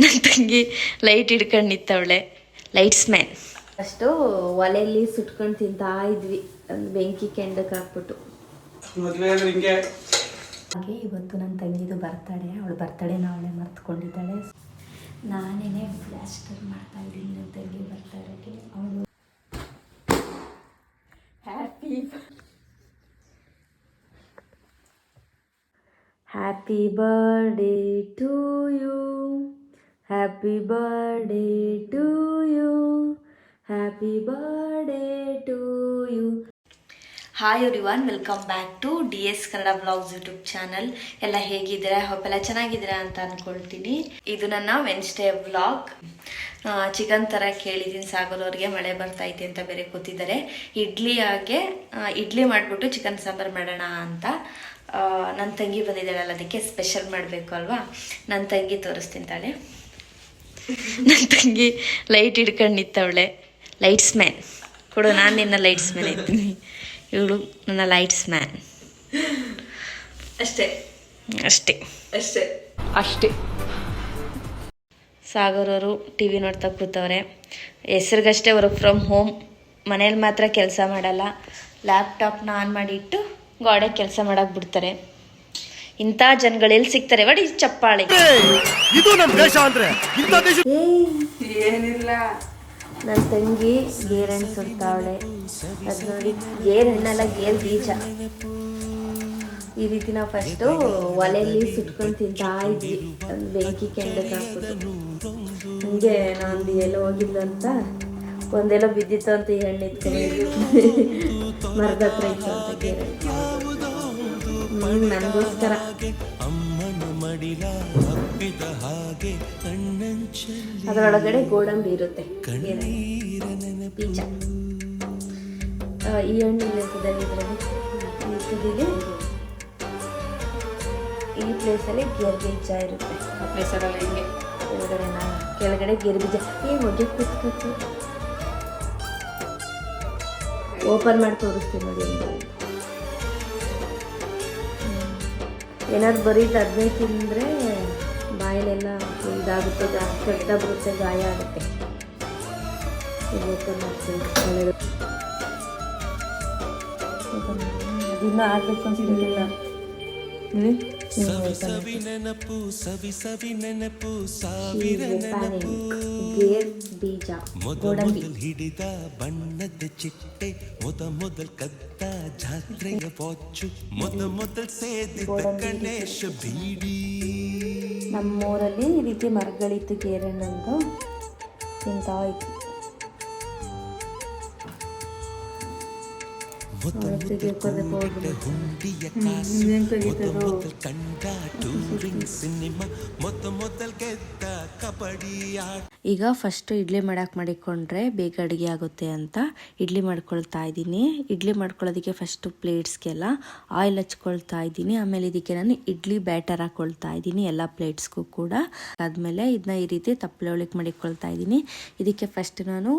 ನನ್ನ ತಂಗಿ ಲೈಟ್ ಹಿಡ್ಕೊಂಡು ನಿಂತವಳೆ. ಲೈಟ್ಸ್ ಮ್ಯಾನ್ ಅಷ್ಟು ಒಲೆಯಲ್ಲಿ ಸುಟ್ಕೊಂಡು ತಿಂತಾ ಇದ್ವಿ. ಒಂದು ಬೆಂಕಿ ಕೆಂಡಕ್ಕೆ ಹಾಕ್ಬಿಟ್ಟು. ಹಾಗೆ. ಇವತ್ತು ನನ್ನ ತಂಗಿದು ಬರ್ತಾಳೆ ಅವಳು ಬರ್ತಾಳೆ ಅವಳೆ ಮರ್ತ್ಕೊಂಡಿದ್ದಾಳೆ. ನಾನೇನೆ ಬ್ಲಾಸ್ಟರ್ ಮಾಡ್ತಾ ಇದ್ದೀನಿ ನನ್ನ ತಂಗಿ ಬರ್ತಡೇಗೆ ಅವಳು happy happy birthday to you happy birthday to you happy birthday to you hi one welcome back to D S Kannada blogs YouTube channel ಎಲ್ಲ ಹೇಗಿದ್ರೆ ಎಲ್ಲ ಚೆನ್ನಾಗಿದ್ದೀರಾ ಅಂತ ಅನ್ಕೊಳ್ತೀನಿ ಇದು ನನ್ನ ವೆನ್ಸ್ಡೇ ಬ್ಲಾಗ್ ಚಿಕನ್ ಥರ ಕೇಳಿದ್ದೀನಿ ಸಾಗರ್ ಮಳೆ ಮಳೆ ಬರ್ತೈತೆ ಅಂತ ಬೇರೆ ಕೂತಿದ್ದಾರೆ. ಇಡ್ಲಿ ಹಾಗೆ ಇಡ್ಲಿ ಮಾಡಿಬಿಟ್ಟು ಚಿಕನ್ ಸಾಂಬಾರು ಮಾಡೋಣ ಅಂತ. ನನ್ನ ತಂಗಿ ಬಂದಿದ್ದಾಳಲ್ಲ, ಅದಕ್ಕೆ ಸ್ಪೆಷಲ್ ಮಾಡಬೇಕು ಅಲ್ವಾ? ನನ್ನ ತಂಗಿ ತೋರಿಸ್ತೀನಿ ತಾಳೆ. ನನ್ನ ತಂಗಿ ಲೈಟ್ ಹಿಡ್ಕೊಂಡು ನಿಂತವಳೆ. ಲೈಟ್ಸ್ ಮ್ಯಾನ್ ಕೊಡು ನಾನು ನಿನ್ನ ಲೈಟ್ಸ್ ಮ್ಯಾನ್ ಇದ್ದೀನಿ ಇವಳು ನನ್ನ ಲೈಟ್ಸ್ ಮ್ಯಾನ್ ಅಷ್ಟೇ. ಅಷ್ಟೇ. ಅಷ್ಟೇ. ಅಷ್ಟೇ. ಸಾಗರ್ ಅವರು ಟಿ ವಿ ನೋಡ್ತಾ ಕೂತವ್ರೆ. ಹೆಸ್ರಿಗಷ್ಟೇ ವರ್ಕ್ ಫ್ರಮ್ ಹೋಮ್ ಮನೇಲಿ ಮಾತ್ರ ಕೆಲಸ ಮಾಡಲ್ಲ. ಲ್ಯಾಪ್ಟಾಪ್ನ ಆನ್ ಮಾಡಿಟ್ಟು ಗೋಡೆ ಕೆಲಸ ಮಾಡೋಕ್ಕೆ ಬಿಡ್ತಾರೆ. ಇಂಥ ಜನಗಳು ಎಲ್ಲಿ ಸಿಗ್ತಾರೆ. ಬಡಿ ಚಪ್ಪಾಳೆ. ಇದು ನಮ್ಮ ದೇಶ ಅಂದ್ರೆ ಇಂಥ ದೇಶ ಏನಿಲ್ಲ. ನನ್ನ ತಂಗಿ ಗೇರಣ್ಣು ಸುಡ್ತಾವಳೆ. ಅದು ನೋಡಿ ಗೇರಣ್ಣಲ್ಲ ಗೇರ್ ಬೀಜ. ಈ ರೀತಿ ನಾವು ಫಸ್ಟು ಒಲೆಯಲ್ಲಿ ಸುಟ್ಕೊಂಡು ತಿಂತಾ ಇದ್ವಿ. ಒಂದು ಬೆಂಕಿ ಕೆಂಡಕ್ಕೆ ಹಾಕ್ಬಿಟ್ಟು. ನಾನ್ ನಾನು ಎಲ್ಲ ಹೋಗಿದ್ದು ಅಂತ. ಒಂದೆಲ್ಲ ಬಿದ್ದಿತ್ತು ಅಂತ ಈ ಹಣ್ಣು ಮರದ ಹತ್ರ ಇತ್ತು ಅಂತ ಗೇರಣ್ಣು ಹಾಗೆ ನನಗೋಸ್ಕರ ಅದರೊಳಗಡೆ ಗೋಡಂಬಿ ಇರುತ್ತೆ. ಬೀಜ. ಆ, ಈ ಹಣ್ಣು ಇಲ್ಲಿ ಇದರಲ್ಲಿ ಈ ಪ್ಲೇಸಲ್ಲಿ ಗೇರ್ ಬೀಜ ಇರುತ್ತೆ. ಹೆಸರಲ್ಲ ಹಿಂಗೆ? ಕೆಳಗಡೆ ನಾನು ಕೆಳಗಡೆ ಗೇರ್ ಬೀಜ. ಈ ಹೊಗೆ ಕೂತ್ ಕೂತು ಓಪನ್ ಮಾಡಿ ತೋರಿಸ್ತೀನಿ ನೋಡಿ ಏನಾದ್ರು ಬರೀ ಅದನ್ನೇ ತಿಂದರೆ ಬಾಯಲ್ಲೆಲ್ಲ ಇದಾಗುತ್ತೆ ಜಾಸ್ತಿ ಕಡ್ಡ ಬರುತ್ತೆ ಗಾಯ ಆಗುತ್ತೆ. ಇದು ಓಪನ್ ಮಾಡ್ತೀನಿ ಒಳ್ಳೆದು ನೆನಪು ಸವಿ ಸವಿ ನೆನಪು ಸಾವಿರ ನೆನಪು. ಬೀಜ ಗೋಡಂಬಿ. ಹಿಡಿದ ಬಣ್ಣದ ಚಿಟ್ಟೆ ಮೊದ ಮೊದಲ್ ಕದ್ದ ಜಾತ್ರೆಯ ವಾಚು ಮೊದ ಮೊದಲ್ ಸೇದಿದ ಗಣೇಶ ಬೀಡಿ. ನಮ್ಮೂರಲ್ಲಿ ಈ ರೀತಿ ಮರಗಳಿತ್ತು ಗೇರಣ್ಣಂದು. ತಿಂತಾ ಇತ್ತು ಕಬಡ್ಡಿ ಈಗ ಫಸ್ಟ್ ಇಡ್ಲಿ ಮಾಡಕ್ಕೆ ಮಾಡಿಕೊಂಡ್ರೆ ಬೇಗ ಅಡುಗೆ ಆಗುತ್ತೆ ಅಂತ ಇಡ್ಲಿ ಮಾಡ್ಕೊಳ್ತಾ ಇದ್ದೀನಿ. ಇಡ್ಲಿ ಮಾಡ್ಕೊಳ್ಳೋದಕ್ಕೆ ಫಸ್ಟ್ ಪ್ಲೇಟ್ಸ್ಗೆಲ್ಲ ಆಯಿಲ್ ಹಚ್ಕೊಳ್ತಾ ಇದ್ದೀನಿ. ಆಮೇಲೆ ಇದಕ್ಕೆ ನಾನು ಇಡ್ಲಿ ಬ್ಯಾಟರ್ ಹಾಕೊಳ್ತಾ ಇದ್ದೀನಿ, ಎಲ್ಲ ಪ್ಲೇಟ್ಸ್ಗೂ ಕೂಡ. ಆದಮೇಲೆ ಇದನ್ನ ಈ ರೀತಿ ತಪ್ಪಲೆ ಒಳಗೆ ಮಾಡಿಕೊಳ್ತಾ ಇದ್ದೀನಿ. ಇದಕ್ಕೆ ಫಸ್ಟ್ ನಾನು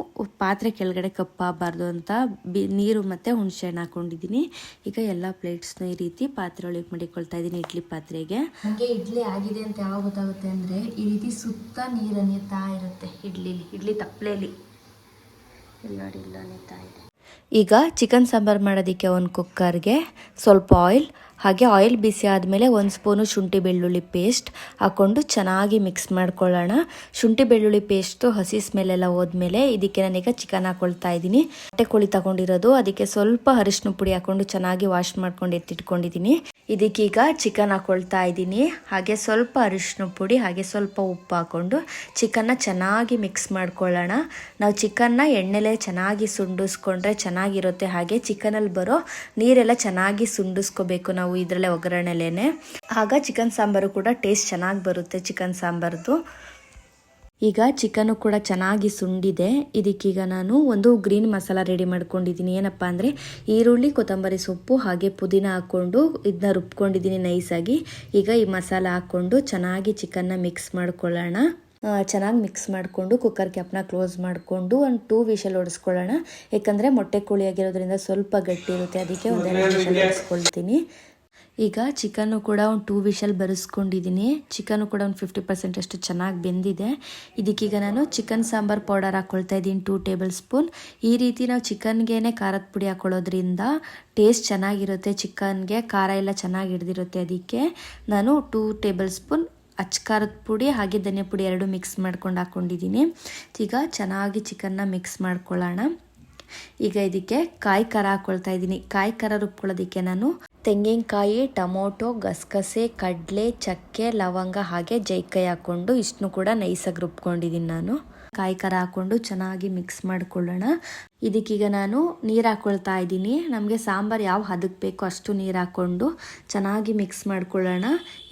ಪಾತ್ರೆ ಕೆಳಗಡೆ ಕಪ್ಪಾಗಬಾರ್ದು ಅಂತ ಬಿ ನೀರು ಮತ್ತು ಹುಣಸೆಹಣ್ಣು ಹಾಕೊಂಡಿದ್ದೀನಿ. ಈಗ ಎಲ್ಲ ಪ್ಲೇಟ್ಸ್ನ ಈ ರೀತಿ ಪಾತ್ರೆ ಒಳಗೆ ಮಾಡಿಕೊಳ್ತಾ ಇದ್ದೀನಿ ಇಡ್ಲಿ ಪಾತ್ರೆಗೆ. ಹಾಗೆ ಇಡ್ಲಿ ಆಗಿದೆ ಅಂತ ಯಾವಾಗ ಗೊತ್ತಾಗುತ್ತೆ ಅಂದರೆ ಈ ರೀತಿ ಸುತ್ತ ನೀರು ತಾ ಇರುತ್ತೆ ಇಡ್ಲಿಲಿ ಇಡ್ಲಿ ತಪ್ಪಲೆಯಲ್ಲಿ ಇಲ್ಲಿ ನೋಡಿ ಇಲ್ಲ ಇದೆ. ಈಗ ಚಿಕನ್ ಸಾಂಬಾರು ಮಾಡೋದಕ್ಕೆ ಒಂದು ಕುಕ್ಕರ್ಗೆ ಸ್ವಲ್ಪ ಆಯಿಲ್ ಹಾಗೆ ಆಯಿಲ್ ಬಿಸಿ ಆದಮೇಲೆ ಒಂದು ಸ್ಪೂನು ಶುಂಠಿ ಬೆಳ್ಳುಳ್ಳಿ ಪೇಸ್ಟ್ ಹಾಕ್ಕೊಂಡು ಚೆನ್ನಾಗಿ ಮಿಕ್ಸ್ ಮಾಡ್ಕೊಳ್ಳೋಣ. ಶುಂಠಿ ಬೆಳ್ಳುಳ್ಳಿ ಪೇಸ್ಟು ಹಸಿ ಸ್ಮೆಲ್ಲೆಲ್ಲ ಹೋದ್ಮೇಲೆ ಇದಕ್ಕೆ ನಾನೀಗ ಚಿಕನ್ ಹಾಕ್ಕೊಳ್ತಾ ಇದ್ದೀನಿ. ಮೊಟ್ಟೆ ಕೋಳಿ ತಗೊಂಡಿರೋದು. ಅದಕ್ಕೆ ಸ್ವಲ್ಪ ಅರಿಶಿನ ಪುಡಿ ಹಾಕ್ಕೊಂಡು ಚೆನ್ನಾಗಿ ವಾಶ್ ಮಾಡ್ಕೊಂಡು ಎತ್ತಿಟ್ಕೊಂಡಿದ್ದೀನಿ. ಇದಕ್ಕೀಗ ಚಿಕನ್ ಹಾಕ್ಕೊಳ್ತಾ ಇದ್ದೀನಿ. ಹಾಗೆ ಸ್ವಲ್ಪ ಅರಿಶಿನ ಪುಡಿ, ಹಾಗೆ ಸ್ವಲ್ಪ ಉಪ್ಪು ಹಾಕ್ಕೊಂಡು ಚಿಕನ್ನ ಚೆನ್ನಾಗಿ ಮಿಕ್ಸ್ ಮಾಡ್ಕೊಳ್ಳೋಣ. ನಾವು ಚಿಕನ್ನ ಎಣ್ಣೆಲೆ ಚೆನ್ನಾಗಿ ಸುಂಡಿಸ್ಕೊಂಡ್ರೆ ಚೆನ್ನಾಗಿರುತ್ತೆ. ಹಾಗೆ ಚಿಕನಲ್ಲಿ ಬರೋ ನೀರೆಲ್ಲ ಚೆನ್ನಾಗಿ ಸುಂಡಿಸ್ಕೋಬೇಕು ನಾವು. ಇದರಲ್ಲೇ ಒಗ್ಗರಣೆಲೇನೆ. ಆಗ ಚಿಕನ್ ಸಾಂಬಾರು ಕೂಡ ಟೇಸ್ಟ್ ಚೆನ್ನಾಗಿ ಬರುತ್ತೆ ಚಿಕನ್ ಸಾಂಬಾರ್ದು. ಈಗ ಚಿಕನ್ನು ಕೂಡ ಚೆನ್ನಾಗಿ ಸುಂಡಿದೆ. ಇದಕ್ಕೀಗ ನಾನು ಒಂದು ಗ್ರೀನ್ ಮಸಾಲ ರೆಡಿ ಮಾಡ್ಕೊಂಡಿದ್ದೀನಿ. ಏನಪ್ಪ ಅಂದರೆ ಈರುಳ್ಳಿ, ಕೊತ್ತಂಬರಿ ಸೊಪ್ಪು ಹಾಗೆ ಪುದೀನ ಹಾಕ್ಕೊಂಡು ಇದನ್ನ ರುಬ್ಕೊಂಡಿದ್ದೀನಿ ನೈಸಾಗಿ. ಈಗ ಈ ಮಸಾಲ ಹಾಕ್ಕೊಂಡು ಚೆನ್ನಾಗಿ ಚಿಕನ್ನ ಮಿಕ್ಸ್ ಮಾಡ್ಕೊಳ್ಳೋಣ. ಚೆನ್ನಾಗಿ ಮಿಕ್ಸ್ ಮಾಡಿಕೊಂಡು ಕುಕ್ಕರ್ ಕ್ಯಾಪ್ನ ಕ್ಲೋಸ್ ಮಾಡಿಕೊಂಡು ಒಂದು ಟೂ ವಿಷಲ್ ಹೊಡೆಸ್ಕೊಳ್ಳೋಣ ಯಾಕಂದರೆ ಮೊಟ್ಟೆ ಕೋಳಿ ಆಗಿರೋದ್ರಿಂದ ಸ್ವಲ್ಪ ಗಟ್ಟಿ ಇರುತ್ತೆ ಅದಕ್ಕೆ ಒಂದೆರಡು ವಿಷಲ್ ಹೊಡೆಸ್ಕೊಳ್ತೀನಿ ಈಗ ಚಿಕನ್ನು ಕೂಡ ಒಂದು ಟೂ ವಿಷಲ್ ಬರೆಸ್ಕೊಂಡಿದ್ದೀನಿ ಚಿಕನ್ನು ಕೂಡ ಒಂದು ಫಿಫ್ಟಿ ಪರ್ಸೆಂಟ್ ಅಷ್ಟು ಚೆನ್ನಾಗಿ ಬೆಂದಿದೆ. ಇದಕ್ಕೀಗ ನಾನು ಚಿಕನ್ ಸಾಂಬಾರ್ ಪೌಡರ್ ಹಾಕ್ಕೊಳ್ತಾ ಇದ್ದೀನಿ ಟೂ ಟೇಬಲ್ ಸ್ಪೂನ್ ಈ ರೀತಿ ನಾವು ಚಿಕನ್ಗೇನೆ ಖಾರದ ಪುಡಿ ಹಾಕೊಳ್ಳೋದ್ರಿಂದ ಟೇಸ್ಟ್ ಚೆನ್ನಾಗಿರುತ್ತೆ, ಚಿಕನ್ಗೆ ಖಾರ ಎಲ್ಲ ಚೆನ್ನಾಗಿ ಹಿಡ್ದಿರುತ್ತೆ ಅದಕ್ಕೆ. ನಾನು ಟೂ ಟೇಬಲ್ ಸ್ಪೂನ್ ಅಚ್ಚ ಖಾರದ ಪುಡಿ ಹಾಗೆ ಧನಿಯಾ ಪುಡಿ ಎರಡು ಮಿಕ್ಸ್ ಮಾಡ್ಕೊಂಡು ಹಾಕ್ಕೊಂಡಿದ್ದೀನಿ ಈಗ ಚೆನ್ನಾಗಿ ಚಿಕನ್ನ ಮಿಕ್ಸ್ ಮಾಡ್ಕೊಳ್ಳೋಣ. ಈಗ ಇದಕ್ಕೆ ಕಾಯಿ ಖಾರ ಹಾಕ್ಕೊಳ್ತಾ ಇದ್ದೀನಿ. ಕಾಯಿ ಖಾರ ರುಬ್ಕೊಳ್ಳೋದಕ್ಕೆ ನಾನು ತೆಂಗಿನಕಾಯಿ, ಟೊಮೊಟೊ, ಗಸಗಸೆ, ಕಡಲೆ, ಚಕ್ಕೆ, ಲವಂಗ ಹಾಗೆ ಜೈಕಾಯಿ ಹಾಕ್ಕೊಂಡು ಇಷ್ಟನ್ನು ಕೂಡ ನೈಸಾಗಿ ರುಬ್ಕೊಂಡಿದ್ದೀನಿ ನಾನು. ಕಾಯಿ ಕರ ಹಾಕ್ಕೊಂಡು ಚೆನ್ನಾಗಿ ಮಿಕ್ಸ್ ಮಾಡ್ಕೊಳ್ಳೋಣ. ಇದಕ್ಕೀಗ ನಾನು ನೀರು ಹಾಕ್ಕೊಳ್ತಾ ಇದ್ದೀನಿ. ನಮಗೆ ಸಾಂಬಾರು ಯಾವ ಹದಕ್ಕೆ ಬೇಕೋ ಅಷ್ಟು ನೀರು ಹಾಕ್ಕೊಂಡು ಚೆನ್ನಾಗಿ ಮಿಕ್ಸ್ ಮಾಡ್ಕೊಳ್ಳೋಣ.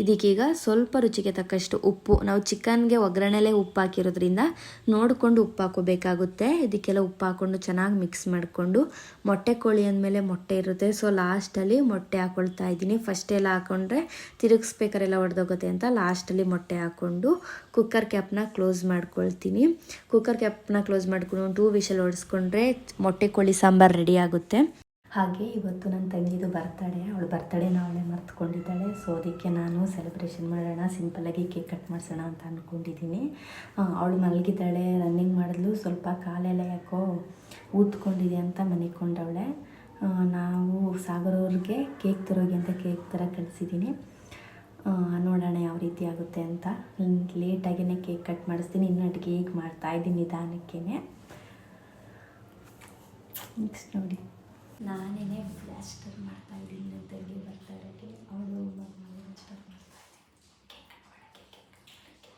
ಇದಕ್ಕೀಗ ಸ್ವಲ್ಪ ರುಚಿಗೆ ತಕ್ಕಷ್ಟು ಉಪ್ಪು. ನಾವು ಚಿಕನ್ಗೆ ಒಗ್ಗರಣೆಲೆ ಉಪ್ಪು ಹಾಕಿರೋದ್ರಿಂದ ನೋಡಿಕೊಂಡು ಉಪ್ಪು ಹಾಕೋಬೇಕಾಗುತ್ತೆ ಇದಕ್ಕೆಲ್ಲ ಉಪ್ಪು ಹಾಕ್ಕೊಂಡು ಚೆನ್ನಾಗಿ ಮಿಕ್ಸ್ ಮಾಡಿಕೊಂಡು ಮೊಟ್ಟೆ ಕೋಳಿ ಅಂದಮೇಲೆ ಮೊಟ್ಟೆ ಇರುತ್ತೆ. ಸೊ ಲಾಸ್ಟಲ್ಲಿ ಮೊಟ್ಟೆ ಹಾಕ್ಕೊಳ್ತಾ ಇದ್ದೀನಿ. ಫಸ್ಟ್ ಎಲ್ಲ ಹಾಕ್ಕೊಂಡ್ರೆ ತಿರುಗಿಸ್ಬೇಕಾರೆಲ್ಲ ಒಡೆದೋಗುತ್ತೆ ಅಂತ ಲಾಸ್ಟಲ್ಲಿ ಮೊಟ್ಟೆ ಹಾಕ್ಕೊಂಡು ಕುಕ್ಕರ್ ಕ್ಯಾಪ್ನ ಕ್ಲೋಸ್ ಮಾಡ್ಕೊಳ್ತೀನಿ. ಕುಕ್ಕರ್ ಕ್ಯಾಪ್ನ ಕ್ಲೋಸ್ ಮಾಡ್ಕೊಂಡು ಟೂ ವಿಷಲ್ ಹೊಡೆಸ್ಕೊಂಡ್ರೆ ಮೊಟ್ಟೆ ಕೋಳಿ ಸಾಂಬಾರು ರೆಡಿ ಆಗುತ್ತೆ. ಹಾಗೆ ಇವತ್ತು ನನ್ನ ತಂಗಿದು ಬರ್ತಡೆ ಅವಳು ಬರ್ತಡೇನ ಅವಳೇ ಮರ್ತ್ಕೊಂಡಿದ್ದಾಳೆ. ಸೊ ಅದಕ್ಕೆ ನಾನು ಸೆಲೆಬ್ರೇಷನ್ ಮಾಡೋಣ ಸಿಂಪಲ್ಲಾಗಿ ಕೇಕ್ ಕಟ್ ಮಾಡಿಸೋಣ ಅಂತ ಅಂದ್ಕೊಂಡಿದ್ದೀನಿ ಅವಳು ಮಲಗಿದ್ದಾಳೆ ರನ್ನಿಂಗ್ ಮಾಡಿದ್ಲು. ಸ್ವಲ್ಪ ಕಾಲೆಲ್ಲ ಯಾಕೋ ಊದ್ಕೊಂಡಿದೆ ಅಂತ ಮನಿಕೊಂಡವಳೆ. ನಾವು ಸಾಗರವ್ರಿಗೆ ಕೇಕ್ ತರೋಗಿ ಅಂತ ಕೇಕ್ ಥರ ಕಳಿಸಿದ್ದೀನಿ ನೋಡೋಣ ಯಾವ ರೀತಿ ಆಗುತ್ತೆ ಅಂತ. ಲೇಟಾಗಿಯೇ ಕೇಕ್ ಕಟ್ ಮಾಡಿಸ್ತೀನಿ. ಇನ್ನು ಅಡುಗೆ ಈಗ ಮಾಡ್ತಾಯಿದ್ದೀನಿ ನಿಧಾನಕ್ಕೇ ನೆಕ್ಸ್ಟ್ ನೋಡಿ. ನಾನೇ ಫ್ಲಾಶ್ ಸ್ಟಾರ್ ಮಾಡ್ತಾ ಇದ್ದೀನಿ ನನ್ನ ತಂಗಿ ಬರ್ತಾ ಇರೋಕ್ಕೆ. ಅವಳು ಸ್ಟಾರ್ ಮಾಡ್ತಾ ಇದ್ದೀನಿ ಕೇಕ್ ಕಟ್ ಮಾಡೋಕ್ಕೆ ಕೇಕ್ ಕಟ್ ಮಾಡೋಕ್ಕೆ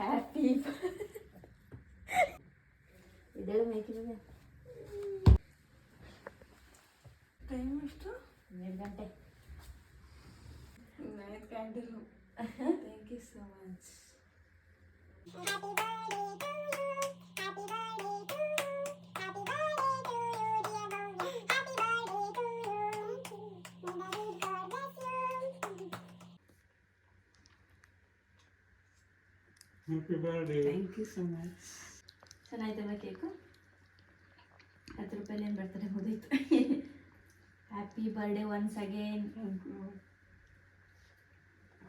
ಹ್ಯಾಪಿ ಇದೆಲ್ಲ ಮೇಕಿದೆ ಟೈಮ್ ಎಷ್ಟು? ಹನ್ನೆರಡು ಗಂಟೆ. Night candle thank you so much happy birthday thank you so much ಚೆನ್ನಾಯ್ತಲ್ಲ cake? ಹತ್ತು ರೂಪಾಯಿ ಏನು ಬರ್ತಡೆ ಮುಗೀತು? Happy birthday once again ಲವೋ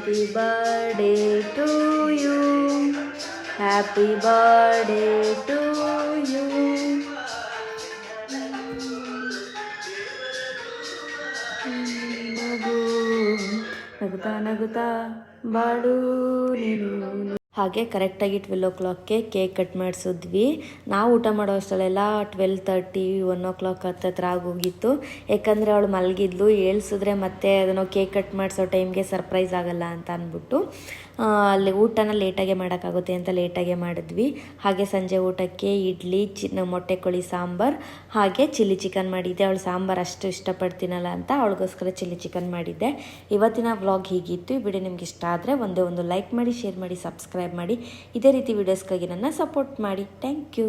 happy birthday to you happy birthday to you ನಗು ನಗುತ್ತಾ ನಗುತ್ತಾ ಬಾಡು ನೀನು ಹಾಗೆ ಕರೆಕ್ಟಾಗಿ ಟ್ವೆಲ್ ಓ ಕ್ಲಾಕ್ಗೆ ಕೇಕ್ ಕಟ್ ಮಾಡಿಸಿದ್ವಿ. ನಾವು ಊಟ ಮಾಡೋ ಅಷ್ಟರಲ್ಲೆಲ್ಲ twelve thirty one o'clock ಹತ್ರ ಆಗೋಗಿತ್ತು. ಯಾಕಂದರೆ ಅವಳು ಮಲಗಿದ್ಲು ಏಳ್ಸಿದ್ರೆ ಮತ್ತೆ ಅದನ್ನು ಕೇಕ್ ಕಟ್ ಮಾಡಿಸೋ ಟೈಮ್ಗೆ ಸರ್ಪ್ರೈಸ್ ಆಗಲ್ಲ ಅಂತ ಅಂದ್ಬಿಟ್ಟು. ಅಲ್ಲಿ ಊಟನ ಲೇಟಾಗೆ ಮಾಡೋಕ್ಕಾಗುತ್ತೆ ಅಂತ ಲೇಟಾಗೆ ಮಾಡಿದ್ವಿ. ಹಾಗೆ ಸಂಜೆ ಊಟಕ್ಕೆ ಇಡ್ಲಿ, ಚಿ ಮೊಟ್ಟೆ ಕೋಳಿ ಸಾಂಬಾರು, ಹಾಗೆ ಚಿಲ್ಲಿ ಚಿಕನ್ ಮಾಡಿದ್ದೆ. ಅವಳು ಸಾಂಬಾರು ಅಷ್ಟು ಇಷ್ಟಪಡ್ತೀನಲ್ಲ ಅಂತ ಅವಳಿಗೋಸ್ಕರ ಚಿಲ್ಲಿ ಚಿಕನ್ ಮಾಡಿದ್ದೆ. ಇವತ್ತಿನ ವ್ಲಾಗ್ ಹೀಗಿತ್ತು. ಈ ವಿಡಿಯೋ ನಿಮ್ಗೆ ಇಷ್ಟ ಆದರೆ ಒಂದೇ ಒಂದು ಲೈಕ್ ಮಾಡಿ, ಶೇರ್ ಮಾಡಿ, ಸಬ್ಸ್ಕ್ರೈಬ್ ಮಾಡಿ. ಇದೇ ರೀತಿ ವೀಡಿಯೋಸ್ಗಾಗಿ ನನ್ನ ಸಪೋರ್ಟ್ ಮಾಡಿ. Thank you